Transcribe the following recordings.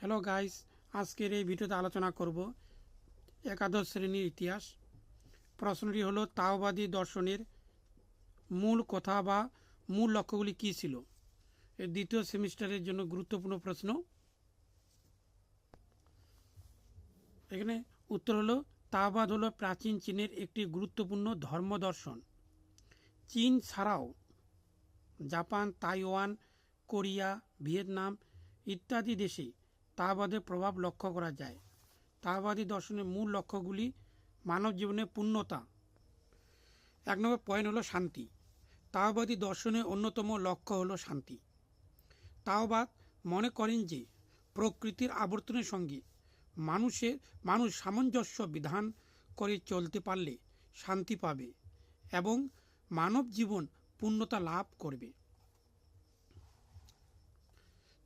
Hello guys আজকের এই ভিডিওতে আলোচনা করব একাদশ শ্রেণির ইতিহাস। প্রশ্নটি হলো, তাওবাদী দর্শনের মূল কথা বা মূল লক্ষ্যগুলি কী ছিল? এর দ্বিতীয় সেমিস্টারের জন্য গুরুত্বপূর্ণ প্রশ্ন। এখানে উত্তর হলো, তাওবাদ হলো প্রাচীন চীনের একটি গুরুত্বপূর্ণ ধর্ম দর্শন। চীন ছাড়াও জাপান, তাইওয়ান, কোরিয়া, ভিয়েতনাম ইত্যাদি দেশে তাওবাদের প্রভাব লক্ষ্য করা যায়। তাওবাদী দর্শনের মূল লক্ষ্যগুলি মানব জীবনে পূর্ণতা। এক নম্বর পয়েন্ট হলো শান্তি। তাওবাদী দর্শনের অন্যতম লক্ষ্য হলো শান্তি। তাওবাদ মনে করেন যে, প্রকৃতির আবর্তনের সঙ্গে মানুষের, মানুষ সামঞ্জস্য বিধান করে চলতে পারলে শান্তি পাবে এবং মানব জীবন পূর্ণতা লাভ করবে।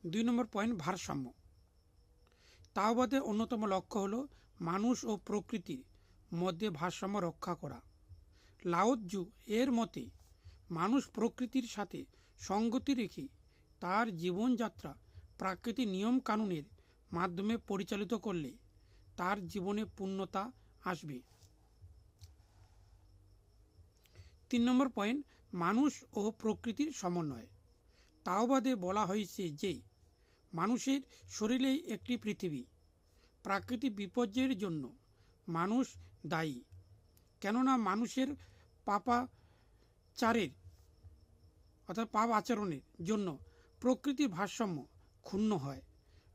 দুই নম্বর পয়েন্ট ভারসাম্য। তাওবাদের অন্যতম লক্ষ্য হলো মানুষ ও প্রকৃতির মধ্যে ভারসাম্য রক্ষা করা। লাওজ্জু এর মতে, মানুষ প্রকৃতির সাথে সঙ্গতি রেখে তার জীবনযাত্রা প্রাকৃতিক নিয়ম কানুনের মাধ্যমে পরিচালিত করলে তার জীবনে পূর্ণতা আসবে। তিন নম্বর পয়েন্ট মানুষ ও প্রকৃতির সমন্বয়। তাওবাদে বলা হয়েছে যে মানুষের শরীরেই একটি পৃথিবী। প্রাকৃতিক বিপর্যয়ের জন্য মানুষ দায়ী। কেননা মানুষের পাপাচারের অর্থাৎ পাপ আচরণের জন্য প্রকৃতির ভারসাম্য ক্ষুণ্ণ হয়।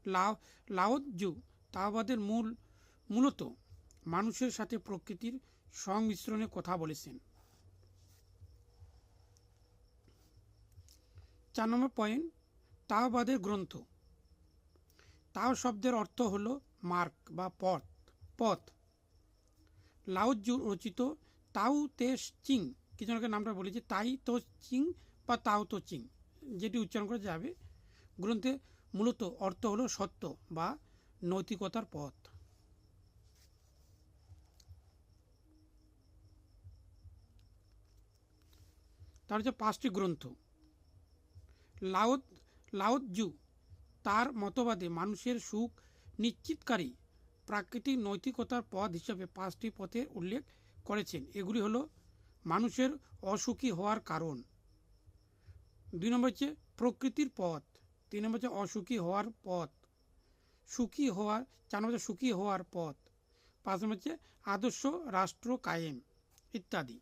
লাও লাওজ্জু তাওবাদের মূল, মূলত মানুষের সাথে প্রকৃতির সংমিশ্রণের কথা বলেছেন। চার নম্বর পয়েন্ট, তাওবাদের গ্রন্থ। তাও শব্দের অর্থ হলো মার্ক বা পথ পথ। লাউজ্জু রচিত তাও তেস চিং কিছু নামটা বলেছি, তাই তো চিং বা তাও তো চিং, যেটি উচ্চারণ করা যাবে। গ্রন্থে মূলত অর্থ হলো সত্য বা নৈতিকতার পথ। তার হচ্ছে পাঁচটি গ্রন্থ। লাউদ, লাউজ্জু তার মতবাদে মানুষের সুখ নিশ্চিতকারী প্রাকৃতিক নৈতিকতার পথ হিসেবে পাঁচটি পথের উল্লেখ করেছেন। এগুলি হলো, মানুষের অসুখী হওয়ার কারণ। দুই নম্বর হচ্ছে প্রকৃতির পথ। তিন নম্বর হচ্ছে অসুখী হওয়ার পথ। সুখী হওয়ার, চার নম্বর সুখী হওয়ার পথ। পাঁচ নম্বর হচ্ছে আদর্শ রাষ্ট্র কায়েম, ইত্যাদি।